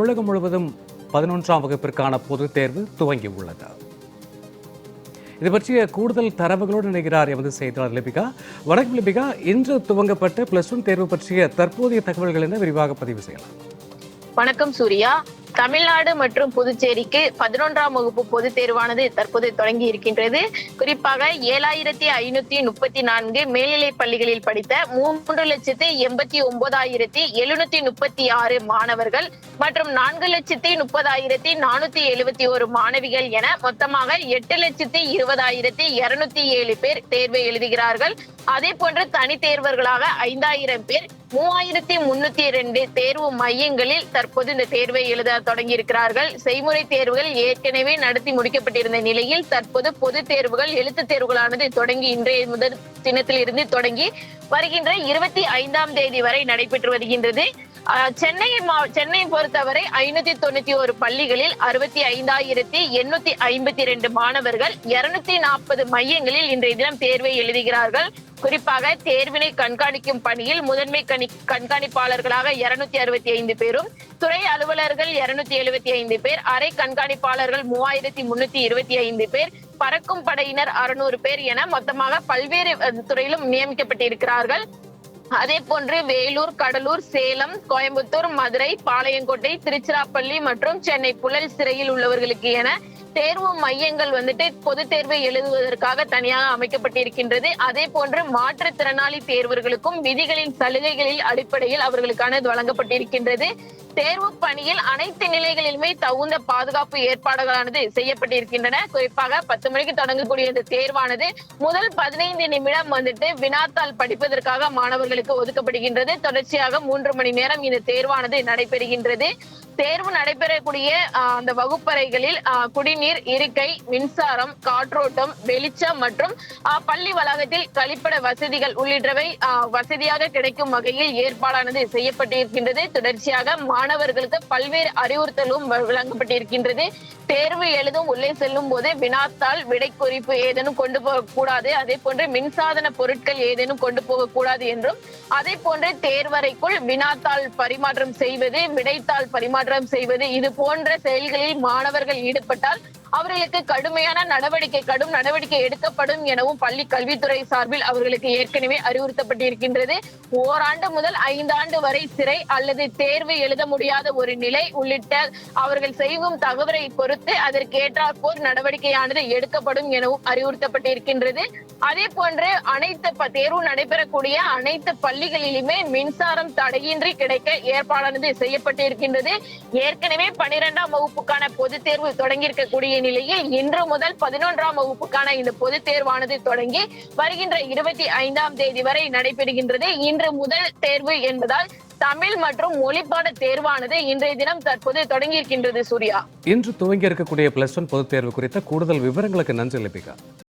தமிழகம் முழுவதும் பதினொன்றாம் வகுப்பிற்கான பொதுத் தேர்வு துவங்கியுள்ளது. இது பற்றிய கூடுதல் தரவுகளோடு இணைகிறார் எமது செய்தியாளர் லிபிகா. வணக்கம் லிபிகா. இன்று துவங்கப்பட்ட பிளஸ் ஒன் தேர்வு பற்றிய தற்போதைய தகவல்கள் என விரிவாக பதிவு செய்யலாம். வணக்கம் சூர்யா. தமிழ்நாடு மற்றும் புதுச்சேரிக்கு பதினொன்றாம் வகுப்பு பொதுத் தேர்வானது தற்போது தொடங்கி இருக்கின்றது. குறிப்பாக ஏழாயிரத்தி ஐநூத்தி முப்பத்தி நான்கு மேல்நிலை பள்ளிகளில் படித்த மூன்று லட்சத்தி எண்பத்தி ஒன்பதாயிரத்தி எழுநூத்தி முப்பத்தி ஆறு மாணவர்கள் மற்றும் நான்கு லட்சத்தி முப்பதாயிரத்தி நானூத்தி எழுபத்தி ஒரு மாணவிகள் என மொத்தமாக எட்டு லட்சத்தி இருபதாயிரத்தி இருநூத்தி ஏழு பேர் தேர்வை எழுதுகிறார்கள். அதே போன்று தனி தேர்வர்களாக ஐந்தாயிரம் பேர் மூவாயிரத்தி முன்னூத்தி ரெண்டு தேர்வு மையங்களில் தற்போது இந்த தேர்வை எழுத தொடங்கி இருக்கிறார்கள் செய்முறை தேர்வுகள் ஏற்கனவே நடத்தி முடிக்கப்பட்டிருந்த நிலையில் தற்போது பொது தேர்வுகள் எழுத்து தேர்வுகளானது தொடங்கி இன்றைய முதல் தினத்தில் இருந்து தொடங்கி வருகின்ற இருபத்தி ஐந்தாம் தேதி வரை நடைபெற்று வருகின்றது. சென்னை மா- பொறுத்தவரை ஐநூத்தி தொண்ணூத்தி ஒரு பள்ளிகளில் அறுபத்தி ஐந்தாயிரத்தி எண்ணூத்தி ஐம்பத்தி ரெண்டு மாணவர்கள் இருநூத்தி நாற்பது மையங்களில் இன்றைய தினம் தேர்வை எழுதுகிறார்கள். குறிப்பாக தேர்வினை கண்காணிக்கும் பணியில் முதன்மை கணி கண்காணிப்பாளர்களாக இருநூத்தி அறுபத்தி ஐந்து பேரும் துறை அலுவலர்கள் இருநூத்தி எழுபத்தி ஐந்து பேர் அரை கண்காணிப்பாளர்கள் மூவாயிரத்தி முன்னூத்தி இருபத்தி ஐந்து பேர் பறக்கும் படையினர் அறுநூறு பேர் என மொத்தமாக பல்வேறு துறையிலும் நியமிக்கப்பட்டிருக்கிறார்கள். அதே போன்று வேலூர் கடலூர் சேலம் கோயம்புத்தூர் மதுரை பாளையங்கோட்டை திருச்சிராப்பள்ளி மற்றும் சென்னை புழல் சிறையில் உள்ளவர்களுக்கு என தேர்வு மையங்கள் வந்துட்டு பொது தேர்வை எழுதுவதற்காக தனியாக அமைக்கப்பட்டிருக்கின்றது. அதே போன்று மாற்றுத்திறனாளி தேர்வர்களுக்கும் விதிகளின் சலுகைகளில் அடிப்படையில் அவர்களுக்கானது வழங்கப்பட்டிருக்கின்றது. தேர்வு பணியில் அனைத்து நிலைகளிலுமே தகுந்த பாதுகாப்பு ஏற்பாடுகளானது செய்யப்பட்டிருக்கின்றன. குறிப்பாக பத்து மணிக்கு தொடங்கக்கூடிய இந்த தேர்வானது முதல் பதினைந்து நிமிடம் வந்துட்டு வினாத்தாள் படிப்பதற்காக மாணவர்களுக்கு ஒதுக்கப்படுகின்றது. தொடர்ச்சியாக மூன்று மணி நேரம் இந்த தேர்வானது நடைபெறுகின்றது. தேர்வு நடைபெறக்கூடிய அந்த வகுப்பறைகளில் குடிநீர் இருக்கை மின்சாரம் காற்றோட்டம் வெளிச்சம் மற்றும் ஆஹ், பள்ளி வளாகத்தில் கழிப்பட வசதிகள் உள்ளிட்டவை வசதியாக கிடைக்கும் வகையில் ஏற்பாடானது செய்யப்பட்டிருக்கின்றது. தொடர்ச்சியாக மாணவர்களுக்கு பல்வேறு அறிவுறுத்தலும் வ- வழங்கப்பட்டிருக்கின்றது. தேர்வு எழுதும் உள்ளே செல்லும் போது வினாத்தாள் விடை குறிப்பு ஏதேனும் கொண்டு போகக்கூடாது. அதே போன்று மின்சாதன பொருட்கள் ஏதேனும் கொண்டு போகக்கூடாது என்றும் அதே போன்று தேர்வறைக்குள் வினாத்தாள் பரிமாற்றம் செய்வது விடைத்தாள் பரிமாற்றம் செய்வது இது போன்ற செயல்களில் மாணவர்கள் ஈடுபட்டால் அவர்களுக்கு கடுமையான நடவடிக்கை கடும் நடவடிக்கை எடுக்கப்படும் எனவும் பள்ளி கல்வித்துறை சார்பில் அவர்களுக்கு ஏற்கனவே அறிவுறுத்தப்பட்டிருக்கின்றது. ஓராண்டு முதல் ஐந்தாண்டு வரை சிறை அல்லது தேர்வு எழுத முடியாத ஒரு நிலை உள்ளிட்ட அவர்கள் செய்யும் தகவலை பொறுத்து அதற்கு நடவடிக்கையானது எடுக்கப்படும் எனவும் அறிவுறுத்தப்பட்டிருக்கின்றது. அதே போன்று அனைத்து தேர்வு நடைபெறக்கூடிய அனைத்து பள்ளிகளிலுமே மின்சாரம் தடையின்றி கிடைக்க ஏற்பாடானது செய்யப்பட்டிருக்கின்றது. ஏற்கனவே பனிரெண்டாம் வகுப்புக்கான பொதுத் தேர்வு தொடங்கியிருக்கக்கூடிய நிலையில் இன்று முதல் பதினொன்றாம் வகுப்புக்கான இந்த பொது தேர்வானது தொடங்கி வருகின்ற இருபத்தி ஐந்தாம் தேதி வரை நடைபெறுகின்றது. இன்று முதல் தேர்வு என்பதால் தமிழ் மற்றும் மொழிப்பாட தேர்வானது இன்றைய தினம் தற்போது தொடங்கியிருக்கின்றது சூர்யா. இன்று துவங்கி இருக்கக்கூடிய பிளஸ் ஒன் பொதுத் தேர்வு குறித்த கூடுதல் விவரங்களுக்கு நன்றி லிபிகா.